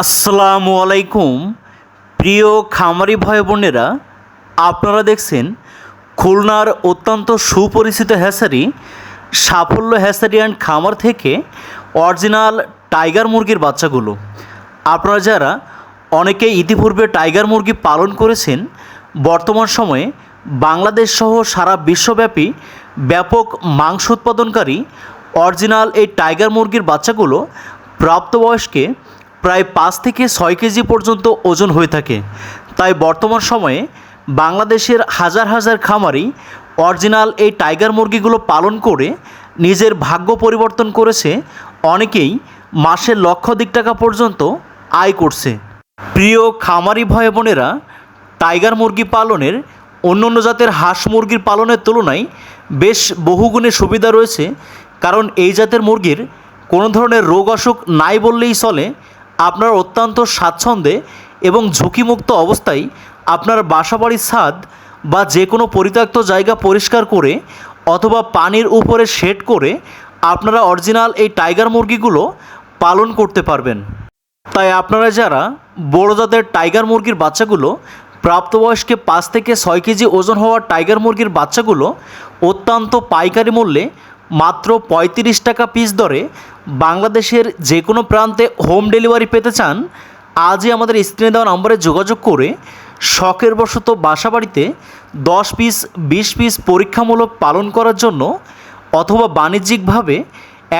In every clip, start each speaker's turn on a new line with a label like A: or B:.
A: আসসালামু আলাইকুম। প্রিয় খামারি ভাই বোনেরা, আপনারা দেখছেন খুলনার অত্যন্ত সুপরিচিত হ্যাসারি, সাফল্য হ্যাসারি অ্যান্ড খামার থেকে অরিজিনাল টাইগার মুরগির বাচ্চাগুলো। আপনারা যারা অনেকে ইতিপূর্বে টাইগার মুরগি পালন করেছেন, বর্তমান সময়ে বাংলাদেশ সহ সারা বিশ্বব্যাপী ব্যাপক মাংস উৎপাদনকারী অরিজিনাল এই টাইগার মুরগির বাচ্চাগুলো প্রাপ্তবয়স্কে প্রায় পাঁচ থেকে ছয় কেজি পর্যন্ত ওজন হয়ে থাকে। তাই বর্তমান সময়ে বাংলাদেশের হাজার হাজার খামারি অরিজিনাল এই টাইগার মুরগিগুলো পালন করে নিজের ভাগ্য পরিবর্তন করেছে। অনেকেই মাসে লক্ষাধিক টাকা পর্যন্ত আয় করছে। প্রিয় খামারি ভাই বোনেরা, টাইগার মুরগি পালনের অন্য অন্য জাতের হাঁস মুরগির পালনের তুলনায় বেশ বহুগুণে সুবিধা রয়েছে। কারণ এই জাতের মুরগির কোনো ধরনের রোগ অসুখ নাই বললেই চলে। আপনার অত্যন্ত স্বাচ্ছন্দ্যে এবং ঝুঁকিমুক্ত অবস্থায় আপনার বাসাবাড়ির ছাদ বা যে কোনো পরিত্যক্ত জায়গা পরিষ্কার করে অথবা পানির উপরে শেড করে আপনারা অরিজিনাল এই টাইগার মুরগিগুলো পালন করতে পারবেন। তাই আপনারা যারা বড় জাতের টাইগার মুরগির বাচ্চাগুলো, প্রাপ্তবয়স্কে পাঁচ থেকে ছয় কেজি ওজন হওয়া টাইগার মুরগির বাচ্চাগুলো অত্যন্ত পাইকারি মূল্যে মাত্র পঁয়ত্রিশ টাকা পিস দরে বাংলাদেশের যে কোনো প্রান্তে হোম ডেলিভারি পেতে চান, আজই আমাদের স্ক্রিনে দেওয়া নম্বরে যোগাযোগ করে শখের বশত বাসাবাড়িতে দশ পিস বিশ পিস পরীক্ষামূলক পালন করার জন্য অথবা বাণিজ্যিকভাবে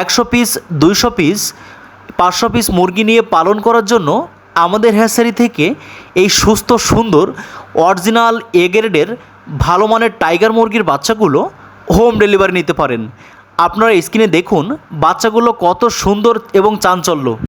A: একশো পিস দুইশো পিস পাঁচশো পিস মুরগি নিয়ে পালন করার জন্য আমাদের হ্যাসারি থেকে এই সুস্থ, সুন্দর অরিজিনাল এ গ্রেডের ভালো মানের টাইগার মুরগির বাচ্চাগুলো হোম ডেলিভারি নিতে পারেন। আপনারা স্ক্রিনে দেখুন বাচ্চাগুলো কত সুন্দর এবং চাঞ্চল্য।